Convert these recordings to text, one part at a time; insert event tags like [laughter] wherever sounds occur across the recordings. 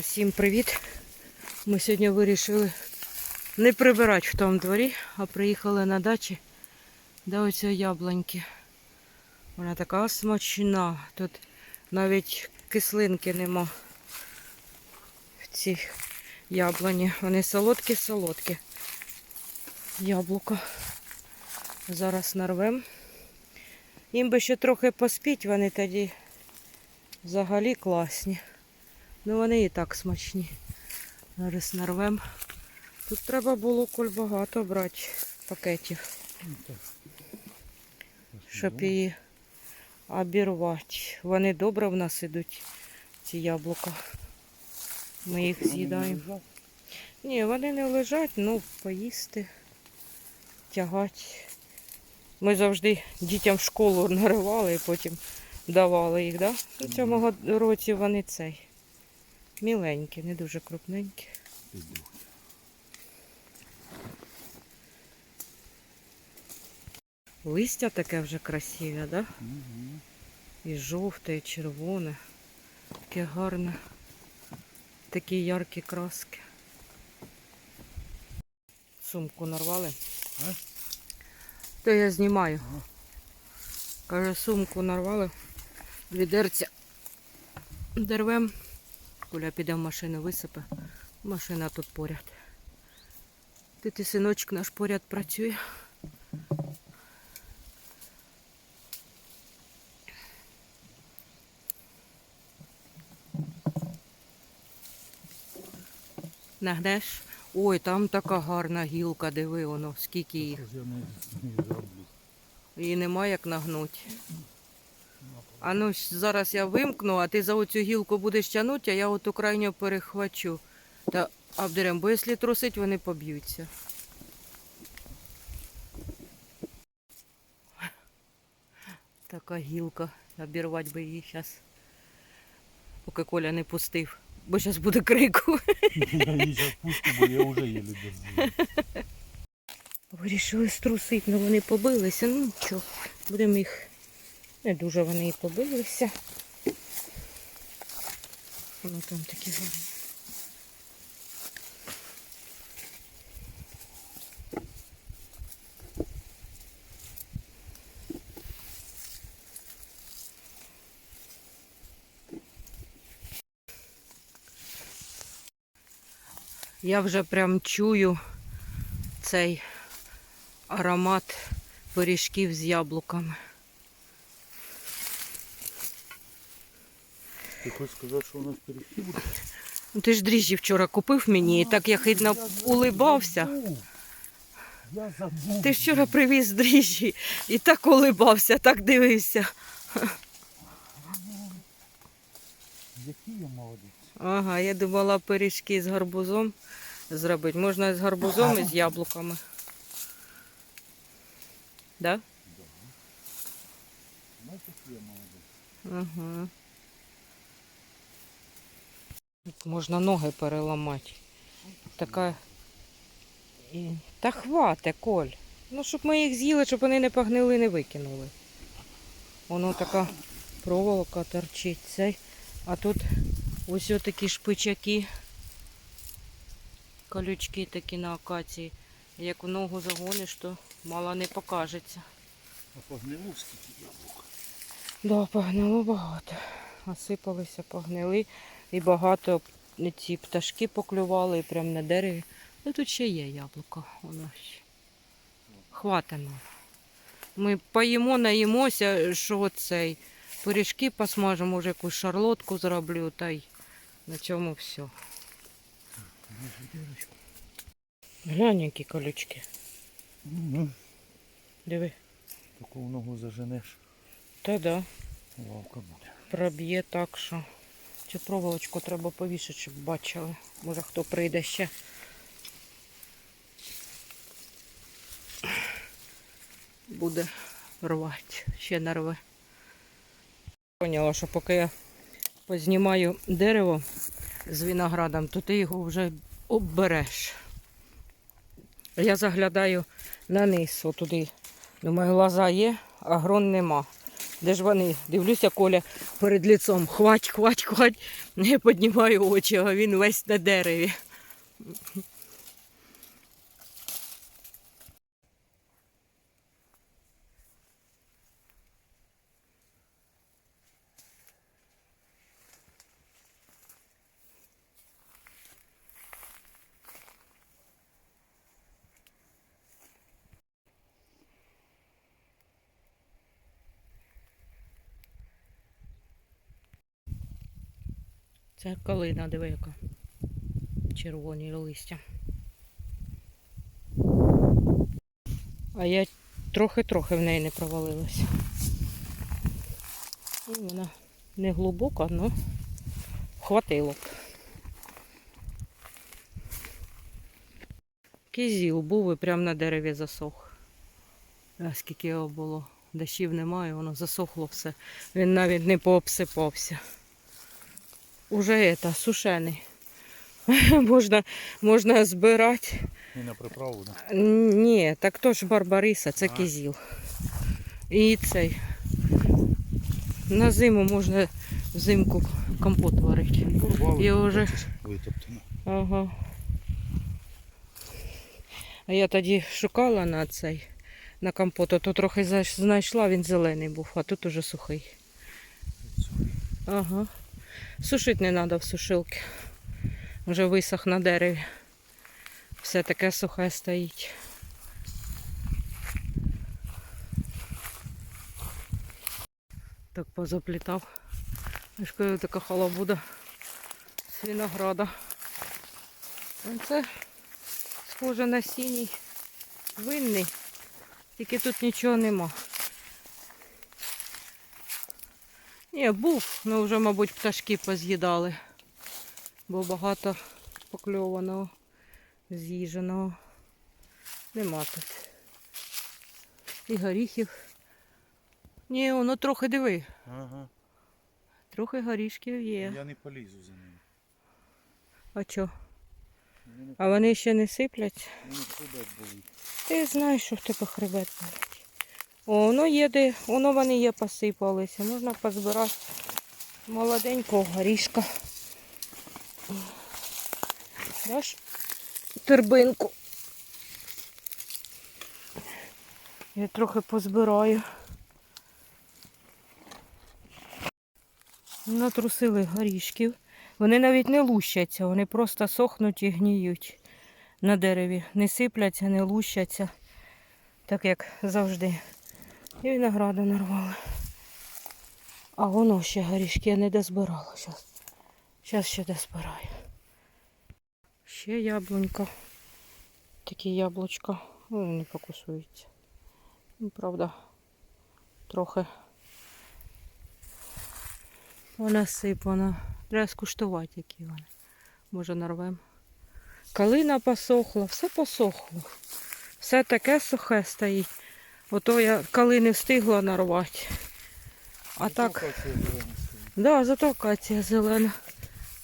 Всім привіт! Ми сьогодні вирішили не прибирати в тому дворі, а приїхали на дачі до оцієї яблуньки. Вона така смачна. Тут навіть кислинки нема в цій яблуні. Вони солодкі-солодкі. Яблуко. Зараз нарвем. Їм би ще трохи поспіть, вони тоді взагалі класні. Ну вони і так смачні. Зараз нарвем. Тут треба було коль багато брати пакетів, щоб її обірвати. Вони добре в нас ідуть, ці яблука. Ми їх з'їдаємо. Ні, вони не лежать, ну поїсти, тягати. Ми завжди дітям в школу наривали і потім давали їх, да? У цьому році вони цей. Міленькі, не дуже крупненькі. Листя таке вже красиве, да? І жовте, і червоне. Таке гарне. Такі яркі краски. Сумку нарвали. А? То я знімаю. Каже, сумку нарвали. Відерця дервем. Куля піде в машину висипе. Машина тут поряд. Ти, ти синочок наш поряд працює. Нагнеш? Ой, там така гарна гілка, диви воно, скільки їх. Її нема як нагнути. А ну зараз я вимкну, а ти за оцю гілку будеш тягнути, а я оту крайню перехвачу. Та обдерем, бо якщо трусить, вони поб'ються. Така гілка. Обірвати би її зараз. Поки Коля не пустив. Бо зараз буде крику. [laughs] [laughs] Я її зараз пусту, бо я вже її держу. Вирішили струсити, але вони побилися. Ну нічого, будемо їх. Не дуже вони і побилися. Воно там такі гарні. Я вже прям чую цей аромат пиріжків з яблуками. Ти хочеш сказати, що у нас пиріжки будуть? Ну, ти ж дріжджі вчора купив мені і так я хидно улибався. Я забув. Ти ж вчора привіз дріжджі і так улибався, так дивився. Який я молодець. Ага, я думала пиріжки з гарбузом зробити. Можна з гарбузом і з яблуками. Да? Бачиш, я молодець. Ага. Можна ноги переламати. Така. Та хвате, Коль. Ну, щоб ми їх з'їли, щоб вони не погнили, не викинули. Воно така проволока торчить. Цей. А тут ось такі шпичаки. Колючки такі на акації. Як в ногу загониш, то мало не покажеться. А погнило скільки яблук. Да, погнило багато. Осипалися, погнили. І багато ці пташки поклювали і прямо на дереві. Ну тут ще є яблуко. Воно ще. Хватимо. Ми поїмо, наїмося, що цей. Пиріжки посмажемо, може якусь шарлотку зроблю, та й на цьому все. Глянь, які колючки. Ну, Диви. таку ногу заженеш, Та да. лавка буде. Проб'є так, що цю проволочку треба повішати, щоб бачили. Може хто прийде ще. Буде рвати, ще нарве. Поняла, що поки я познімаю дерево з виноградом, то ти його вже оббереш. Я заглядаю на низ, отуди. Думаю, глаза є, а грон нема. Де ж вони? Дивлюся, Коля перед лицом. Хвать, хвать, хвать. Не піднімаю очі, а він весь на дереві. Це калина, диви яка. Червоні листя. А я трохи-трохи в неї не провалилася. І вона не глибока, але хватило б. Кизіл був і прямо на дереві засох. А скільки його було. Дощів немає, воно засохло все. Він навіть не пообсипався. Уже это, сушений. [laughs] можна, можна збирати. І на приправу, да? Ні, так то ж барбариса, це А. кизіл. І цей. На зиму можна взимку компот варити. Порвали, Я вже- бачиш, Витоптано. Ага. А я тоді шукала на цей, на компот, а то трохи знайшла, він зелений був, а тут уже сухий. Ага. Сушити не треба в сушилки. Вже висох на дереві. Все таке сухе стоїть. Так позаплітав. Коли така халабуда з винограда. Це схоже на синій винний, тільки тут нічого нема. Ні, був, але вже, мабуть, пташки поз'їдали, бо багато покльованого, з'їженого. Нема тут. І горіхів. Ні, воно трохи диви. Ага. Трохи горішків є. Я не полізу за ним. А чо? А вони ще не сиплять? мені хребет болить. Ти знаєш, що в тебе хребет болить. О, воно є де, воно вони є посипалися. Можна позбирати молоденького горішка. Даш тербинку. Я трохи позбираю. Натрусили горішків. Вони навіть не лущаться, вони просто сохнуть і гніють на дереві. Не сипляться, не лущаться, так як завжди. І винограду нарвали. А воно ще горішки я не дозбирала. Зараз Щас ще дозбираю. Ще яблунька. Такі яблучка. Вони не фокусуються. Ну, правда, трохи вона сипана. Треба скуштувати, які вони. Може нарвемо. Калина посохла, все посохло. Все таке сухе стоїть. Ото я калини встигла нарвати. А так, Акація зелена стоїть. да, зато акація зелена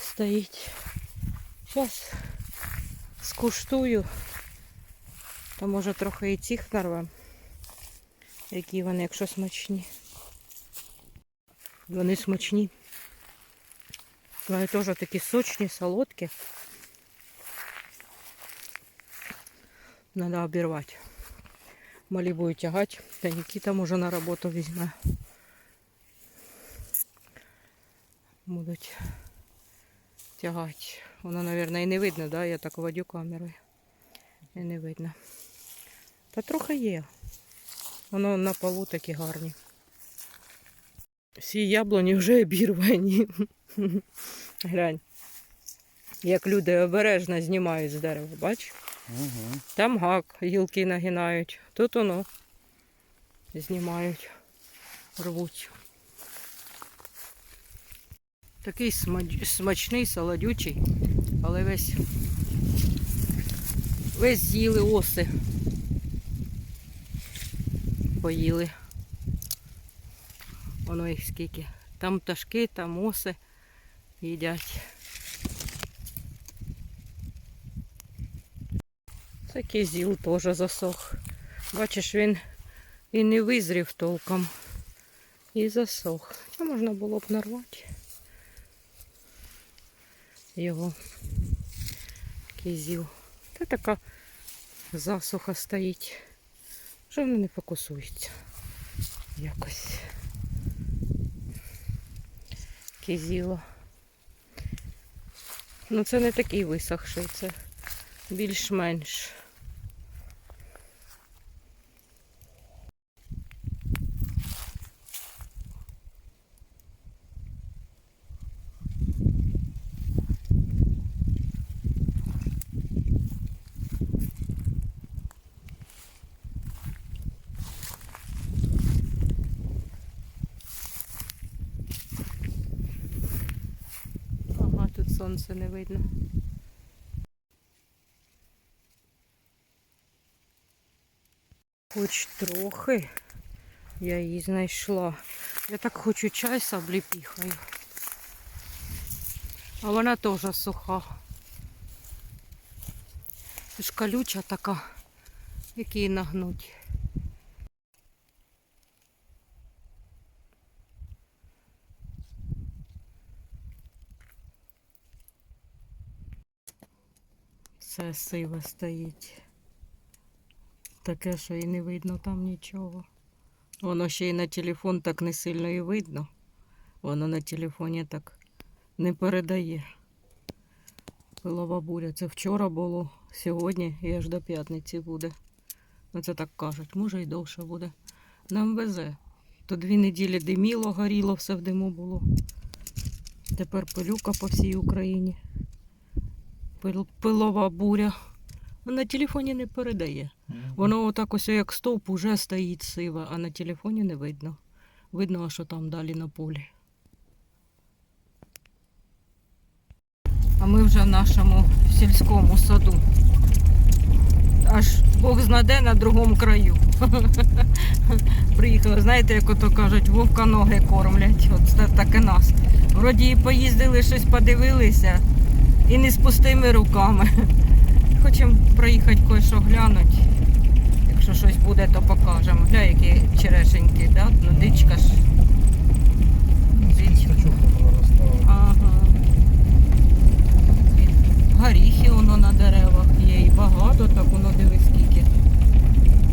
стоїть. Зараз скуштую. То може трохи і цих нарвем. Які вони, якщо смачні. Вони смачні. Вони теж такі сочні, солодкі. Надо обірвати. Малі будуть тягати, та Нікіта може на роботу візьме. Будуть тягати. Воно, мабуть, і не видно, да? Я так водю камерою. І не видно. Та трохи є. Воно на полу такі гарні. Всі яблуні вже обірвані. Глянь. Як люди обережно знімають з дерева, бач? Ага. Там гак, гілки нагинають. Тут воно знімають, рвуть. Такий смач- смачний, солодючий, але весь весь з'їли оси. Поїли. Воно їх скільки. Там пташки, там оси їдять. Це кизіл теж засох. Бачиш, він і не визрів толком. і засох. А можна було б нарвати його кізів. Та така засуха стоїть. Вже вони не фокусуються. Якось. Кізіло. Ну це не такий висохший, це більш-менш. Ага, тут сонце не видно. Хоч трохи я її знайшла. Я так хочу чай з обліпіхою. А вона теж суха. Ж колюча така, як її нагнуть. Все сиве стоїть. Таке, що і не видно там нічого. Воно ще й на телефон так не сильно і видно. Воно на телефоні так не передає. Пилова буря. Це вчора було, сьогодні і аж до п'ятниці буде. Ну це так кажуть, може і довше буде. Нам везе. То дві неділі диміло, горіло, все в диму було. Тепер пилюка по всій Україні. Пил- Пилова буря. На телефоні не передає. Воно отак ось як стовп уже стоїть сиве, а на телефоні не видно. Видно, що там далі на полі. А ми вже в нашому сільському саду. Аж Бог знаде на другому краю. [laughs] Приїхали, знаєте, як ото кажуть, вовка ноги кормлять. От це так і нас. Вроді і поїздили, щось подивилися, і не з пустими руками. [laughs] Хочемо проїхати кое-що глянути. Якщо щось буде, то покажемо. Гля, які черешенькі, да? Ну, дичка ж. Дичка. Ага. Горіхи воно на деревах є і багато, так воно диви скільки.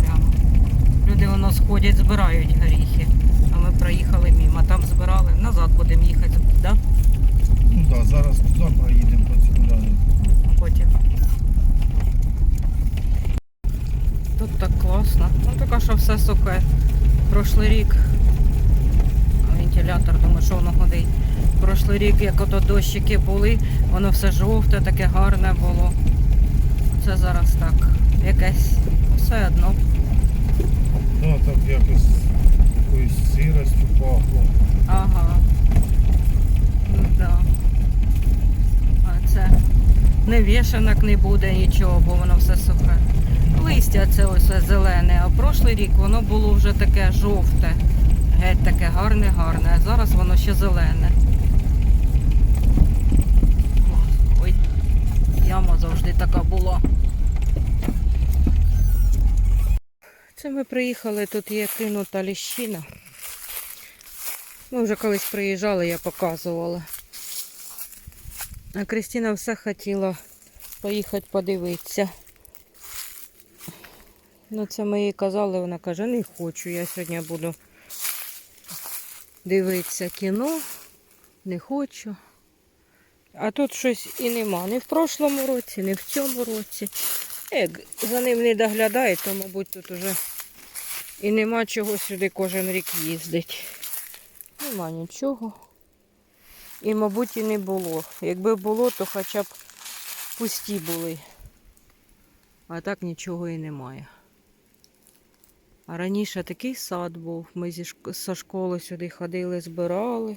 Прямо. Люди воно сходять, збирають горіхи. А ми проїхали мимо, там збирали, назад будемо їхати, да? Ну так, да, зараз туди проїдемо по цьому далі. потім. Тут так класно. Ну така, що все сухе. Прошлий рік. Вентилятор, думаю, що воно ходить. Прошлий рік, як ото дощики були, воно все жовте, таке гарне було. Це зараз так. Якесь все одно. Ну, так якось якоюсь сиростю пахло. Ага. Да. А це не вішанок не буде нічого, бо воно все сухе. Листя це ось зелене, а прошлий рік воно було вже таке жовте. Геть таке гарне, гарне. А зараз воно ще зелене. Ой, яма завжди така була. Це ми приїхали, тут є кинута ліщина. Ми вже колись приїжджали, я показувала. А Кристина все хотіла поїхати подивитися. Ну, це ми їй казали, вона каже, не хочу, я сьогодні буду дивитися кіно, не хочу. А тут щось і нема. Ні в прошлому році, ні в цьому році. Як за ним не доглядає, то, мабуть, тут уже і нема чого сюди кожен рік їздить. Нема нічого. І, мабуть, і не було. Якби було, то хоча б пусті були. А так нічого і немає. А раніше такий сад був. Ми зі зі школи сюди ходили, збирали.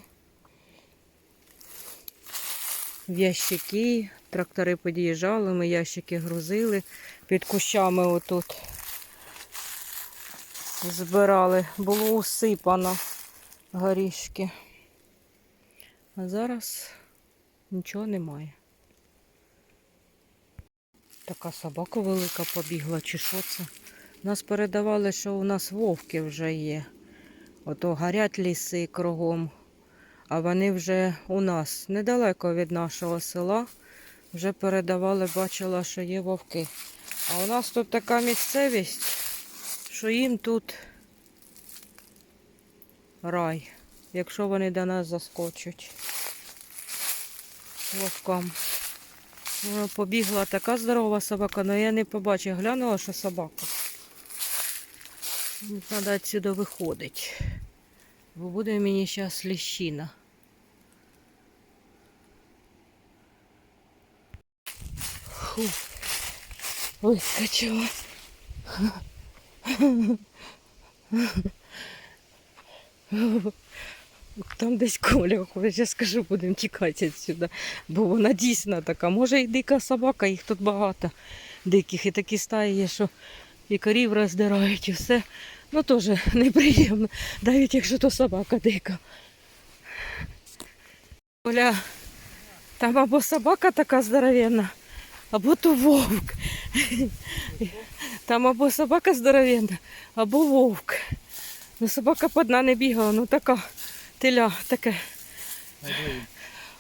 В ящики, трактори під'їжджали, ми ящики грузили під кущами отут. Збирали. Було усипано горішки. А зараз нічого немає. Така собака велика побігла, чи що це? Нас передавали, що у нас вовки вже є. Ото горять ліси кругом. А вони вже у нас недалеко від нашого села. Вже передавали, бачила, що є вовки. А у нас тут така місцевість, що їм тут рай, якщо вони до нас заскочать. Вовкам. Вона побігла така здорова собака, але я не побачила. Глянула, що собака. Треба відсюди виходити. Бо буде мені зараз ліщина. Фу. Вискочила. Там десь Коля ходить, я скажу, будемо тікати відсюди. Бо вона дійсно така. Може і дика собака, їх тут багато диких. І такі стаї є, що і корів роздирають, і все. Ну теж неприємно, навіть якщо то собака дика. Оля, там або собака така здоровенна, або то вовк. Там або собака здоровенна, або вовк. Ну собака по дна не бігала, ну така теля таке.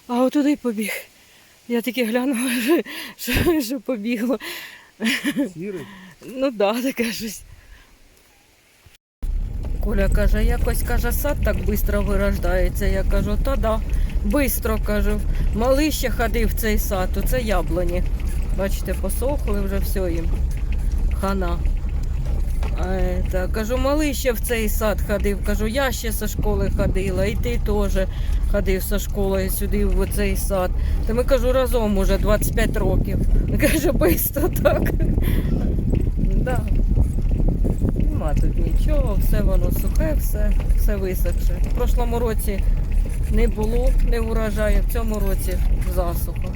А отуди й побіг. Я тільки глянула, що, що, побігло. Сірий? Ну да, таке щось. Коля каже, якось каже, сад так швидко вирождається. Я кажу, та да, швидко кажу. Малий ще ходив в цей сад, оце яблуні. Бачите, посохли вже все їм. Хана. А, это, кажу, малий ще в цей сад ходив. Кажу, я ще зі школи ходила, і ти теж ходив зі школи сюди в цей сад. Та ми кажу, разом уже 25 років. [laughs] Каже, швидко так. Да. Нема тут нічого, все воно сухе, все, все висохше. В прошлому році не було не урожаю, в цьому році засуха.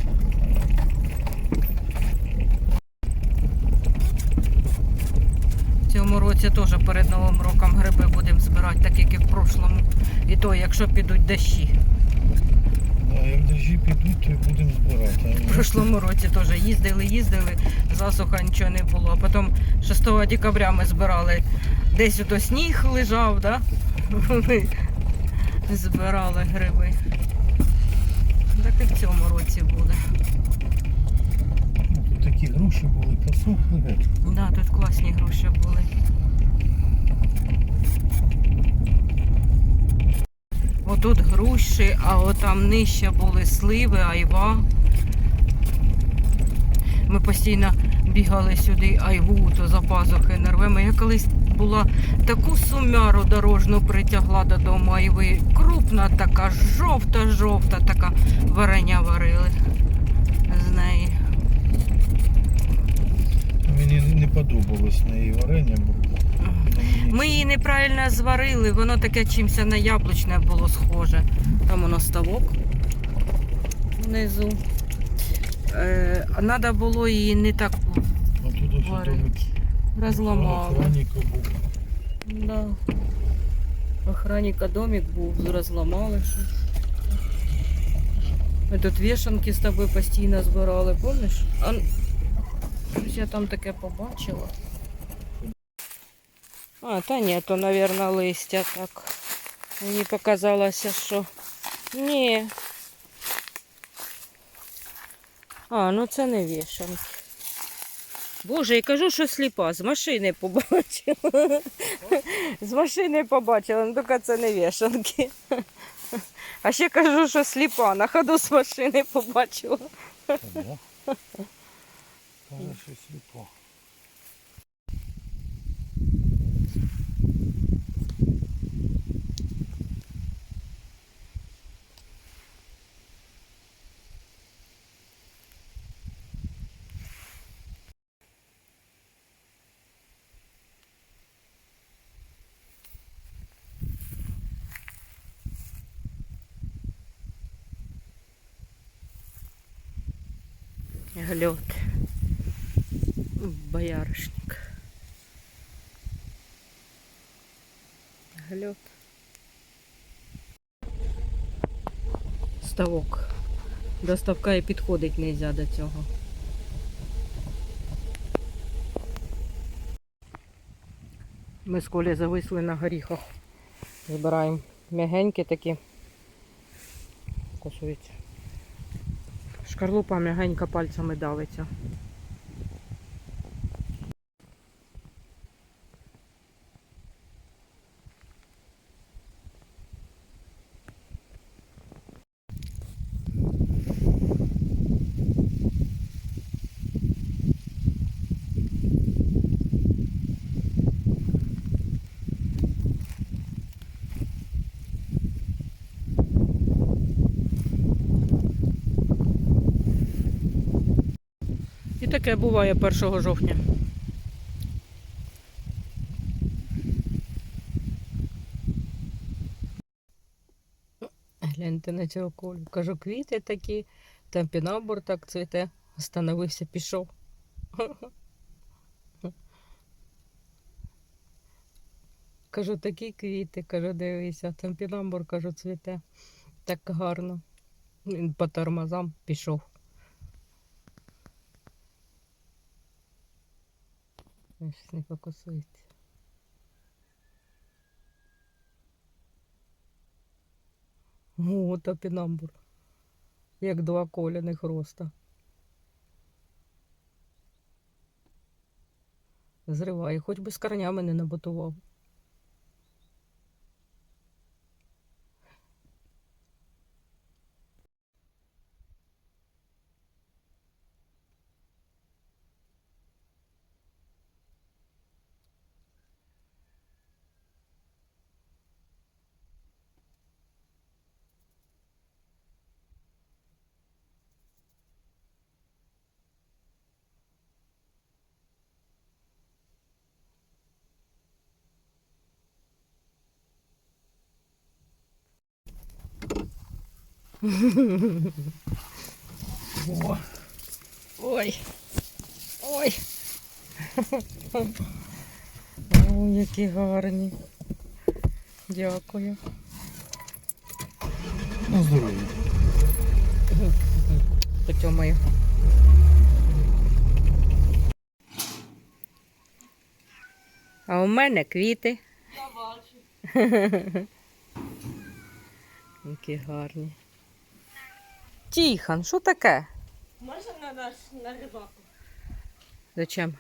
Цьому році теж перед Новим роком гриби будемо збирати, так як і в прошлому. І то, якщо підуть дощі. А як дожі підуть, то будемо збирати. В прошлому році теж їздили, їздили, засуха нічого не було. А потім 6 декабря ми збирали. Десь ото сніг лежав, да? Збирали гриби. Так і в цьому році буде. Такі груші були, посохли геть. Да, тут класні гроші були. Отут груші, а отам нижче були сливи, айва. Ми постійно бігали сюди айву, то за пазухи нервемо. Я колись була таку сумяру дорожну притягла додому айви. Крупна така, жовта-жовта така варення варили з неї. Мені не подобалось на її варення, бо Ми її неправильно зварили, воно таке чимся на яблучне було схоже. Там воно ставок внизу. Е, треба було її не так варити. розламали. Да. Охранника домик був, розламали щось. Ми тут вішанки з тобою постійно збирали, помниш? Щось я там таке побачила. А, та ні, то, мабуть, листя так. Мені показалося, що. Ні. А, ну це не вішанки. Боже, я кажу, що сліпа, з машини побачила. З машини побачила, ну тільки це не вішанки. А ще кажу, що сліпа, на ходу з машини побачила. Та да. Каже, сліпо. Гльот. Ставок. До ставка і підходить не можна до цього. Ми з Колі зависли на горіхах. Збираємо м'ягенькі такі. Кусуються. Шкарлупа м'ягенька пальцями давиться. Таке буває 1 жовтня. Гляньте на цього колю. Кажу, квіти такі, там пінабур так цвіте. Остановився, пішов. Кажу, такі квіти, кажу, дивися, там пінамбур, кажу, цвіте. Так гарно. Він по тормозам пішов. Щось не фокусується. О, топінамбур. Як два коляних роста. Зриває, хоч би з корнями не набутував. О, Ой. Ой. Ой, які гарні. Дякую. на здоров'я. Потьомаю. А у мене квіти. Я бачу. Які гарні. Тіхан, що таке? Можна на нас на рибаку? Зачем?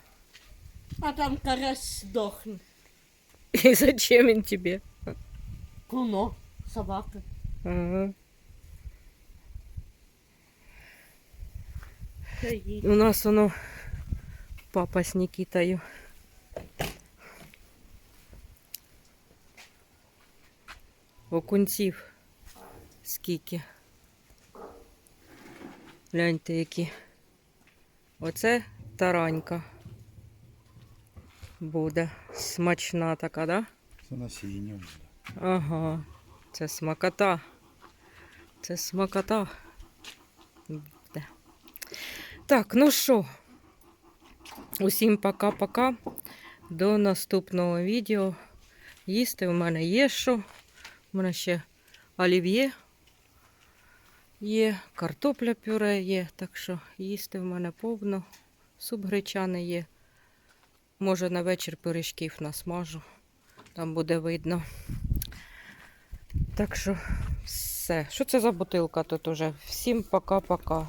А там карась здохне. [laughs] І зачем він тобі? Куно, собака. Ага. Це їй. У нас воно папа з Нікітою. Окунців скільки. Гляньте, які. Оце таранька. Буде смачна така, да? Це насіння. вже. Ага. Це смакота. Це смакота. Буде. Так, ну що, усім пока-пока. До наступного відео. Їсти у мене є що. У мене ще олів'є є, картопля пюре є, так що їсти в мене повно. Суп гречаний є. Може на вечір пиріжків насмажу. Там буде видно. Так що все. Що це за бутилка тут уже? Всім пока-пока.